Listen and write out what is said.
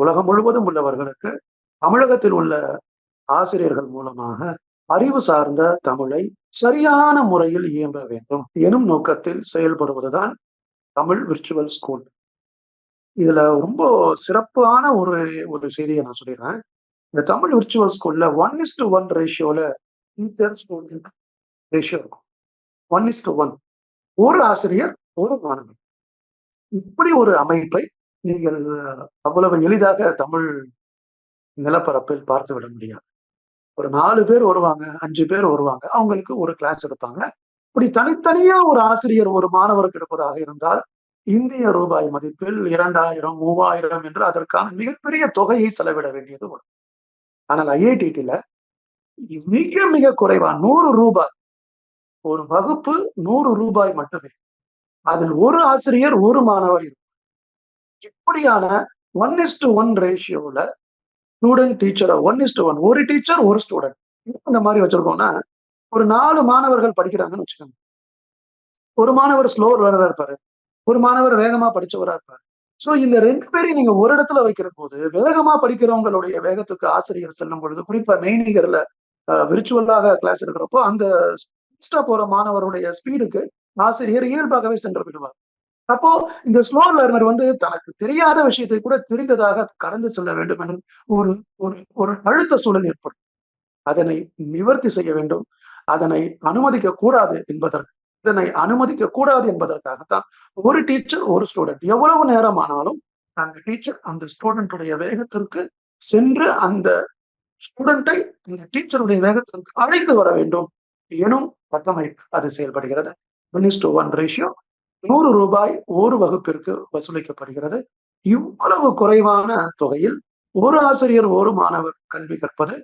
உலகம் முழுவதும் உள்ளவர்களுக்கு தமிழகத்தில் உள்ள ஆசிரியர்கள் மூலமாக அறிவு சார்ந்த தமிழை சரியான முறையில் இயம்ப வேண்டும் எனும் நோக்கத்தில் செயல்படுவதுதான் தமிழ் விர்ச்சுவல் ஸ்கூல். இதுல ரொம்ப சிறப்பான ஒரு ஒரு செய்தியை நான் சொல்லிடுறேன். இந்த தமிழ் விர்ச்சுவல் ஸ்கூல்ல ஒன் இஸ் டு ஒன் ரேஷியோல டீச்சர் ஸ்டூடெண்ட் ரேஷியோ இருக்கும். ஒன் இஸ் டு ஒன் ஒரு ஆசிரியர் ஒரு மாணவன் இப்படி ஒரு அமைப்பை நீங்கள் அவ்வளவு எளிதாக தமிழ் நிலப்பரப்பில் பார்த்து விட முடியாது. ஒரு நாலு பேர் வருவாங்க அஞ்சு பேர் வருவாங்க அவங்களுக்கு ஒரு கிளாஸ் எடுப்பாங்க. இப்படி தனித்தனியா ஒரு ஆசிரியர் ஒரு மாணவருக்கு எடுப்பதாக இருந்தால் இந்திய ரூபாய் மதிப்பில் இரண்டாயிரம் மூவாயிரம் என்று அதற்கான மிகப்பெரிய தொகையை செலவிட வேண்டியது வரும். ஆனால் ஐஐடில மிக மிக குறைவா நூறு ரூபாய் ஒரு வகுப்பு நூறு ரூபாய் மட்டுமே. அதில் ஒரு ஆசிரியர் ஒரு மாணவர் இருக்கும் இப்படியான one is to one ரேஷியோல student teacher one is to one ஒரு டீச்சர் ஒரு ஸ்டூடெண்ட் இந்த மாதிரி வச்சிருக்கோம்னா ஒரு நாலு மாணவர்கள் படிக்கிறாங்கன்னு வச்சுக்கோங்க. ஒரு மாணவர் ஸ்லோ லேர்னரா இருப்பாரு. ஒரு மாணவர் வேகமா படிச்சவரா இருப்பாரு. சோ இந்த ரெண்டு பேரையும் நீங்க ஒரு இடத்துல வைக்கிற போது வேகமா படிக்கிறவங்களுடைய வேகத்துக்கு ஆசிரியர் செல்லும் பொழுது குறிப்பா மெய்நிகர்ல விர்ச்சுவலாக கிளாஸ் எடுக்கிறப்போ அந்த போற மாணவருடைய ஸ்பீடுக்கு ஆசிரியர் இயல்பாகவே சென்று விடுவார். அப்போ இந்த ஸ்லோ லேர்னர் வந்து தனக்கு தெரியாத விஷயத்தை கூட தெரிந்ததாக கடந்து செல்ல வேண்டும் என்று ஒரு ஒரு ஒரு அழுத்த சூழல் ஏற்படும். அதனை நிவர்த்தி செய்ய வேண்டும். அதனை அனுமதிக்க கூடாது என்பதற்கு இதனை அனுமதிக்க கூடாது என்பதற்காகத்தான் ஒரு டீச்சர் ஒரு ஸ்டூடெண்ட் எவ்வளவு நேரம் ஆனாலும் அந்த டீச்சர் அந்த ஸ்டூடெண்டுடைய வேகத்திற்கு சென்று அந்த ஸ்டூடெண்டை இந்த டீச்சருடைய வேகத்திற்கு அழைத்து வர வேண்டும். எனும் கட்டமைப்பு அது செயல்படுகிறது. One is to one ratio நூறு ரூபாய் ஒரு வகுப்பிற்கு வசூலிக்கப்படுகிறது. இவ்வளவு குறைவான தொகையில் ஒரு ஆசிரியர் ஒரு மாணவர் கல்வி கற்பது